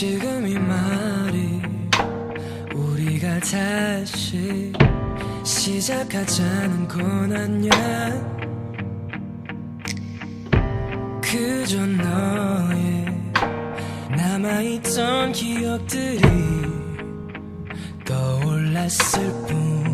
지금 이 말이 우리가 다시 시작하자는 건 아니야. 그저 너의 남아있던 기억들이 떠올랐을 뿐.